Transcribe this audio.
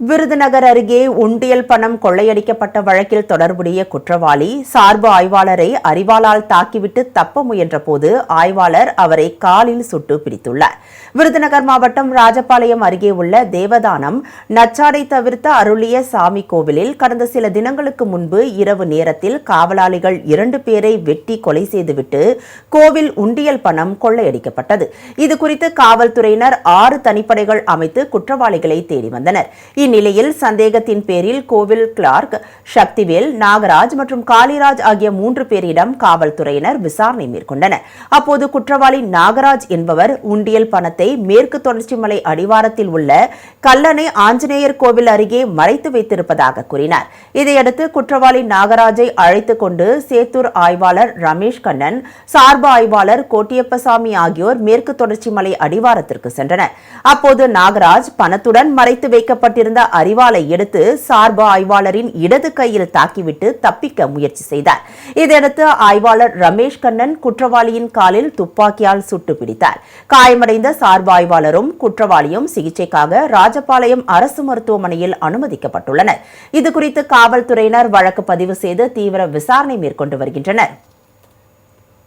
விருதுநகர் அருகே உண்டியல் பணம் கொள்ளையடிக்கப்பட்ட வழக்கில் தொடர்புடைய குற்றவாளி சார்பு ஆய்வாளரை அறிவாளால் தாக்கிவிட்டு தப்ப முயன்றபோது ஆய்வாளர் அவரை காலில் சுட்டு பிடித்துள்ளார். விருதுநகர் மாவட்டம் ராஜபாளையம் அருகே உள்ள தேவதானம் நச்சாடை தவிர்த்த அருளிய சாமி கோவிலில் கடந்த சில தினங்களுக்கு முன்பு இரவு நேரத்தில் காவலாளிகள் இரண்டு பேரை வெட்டி கொலை செய்துவிட்டு கோவில் உண்டியல் பணம் கொள்ளையடிக்கப்பட்டது. இதுகுறித்து காவல்துறையினர் ஆறு தனிப்படைகள் அமைத்து குற்றவாளிகளை தேடி வந்தனர். இந்நிலையில் சந்தேகத்தின் பேரில் கோவில் கிளார்க் சக்திவேல் நாகராஜ் மற்றும் காளிராஜ் ஆகிய மூன்று பேரிடம் காவல்துறையினர் விசாரணை மேற்கொண்டனர். அப்போது குற்றவாளி நாகராஜ் என்பவர் உண்டியல் பணத்தை மேற்கு தொடர்ச்சி மலை அடிவாரத்தில் உள்ள கல்லணை ஆஞ்சநேயர் கோவில் அருகே மறைத்து வைத்திருப்பதாக கூறினார். இதையடுத்து குற்றவாளி நாகராஜை அழைத்துக் கொண்டு சேத்தூர் ஆய்வாளர் ரமேஷ் கண்ணன் சார்பு ஆய்வாளர் கோட்டியப்பசாமி ஆகியோர் மேற்கு தொடர்ச்சி மலை அடிவாரத்திற்கு சென்றனர். அப்போது நாகராஜ் பணத்துடன் மறைத்து வைக்கப்பட்டிருந்த அறிவாளை எடுத்து சார்பு ஆய்வாளரின் இடது கையில் தாக்கிவிட்டு தப்பிக்க முயற்சி செய்தார். இதையடுத்து ஆய்வாளர் ரமேஷ் கண்ணன் குற்றவாளியின் காலில் துப்பாக்கியால் சுட்டு பிடித்தார் காயமடைந்த சார்பு ஆய்வாளரும் குற்றவாளியும் சிகிச்சைக்காக ராஜபாளையம் அரசு மருத்துவமனையில் அனுமதிக்கப்பட்டுள்ளனர். இதுகுறித்து காவல்துறையினர் வழக்கு பதிவு செய்து தீவிர விசாரணை மேற்கொண்டு வருகின்றனர்.